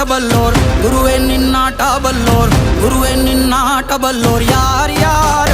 நின்னாட்ட குருவே நின்னாட்ட குருவே நின்னாட்டபல்லோர் யார் யார்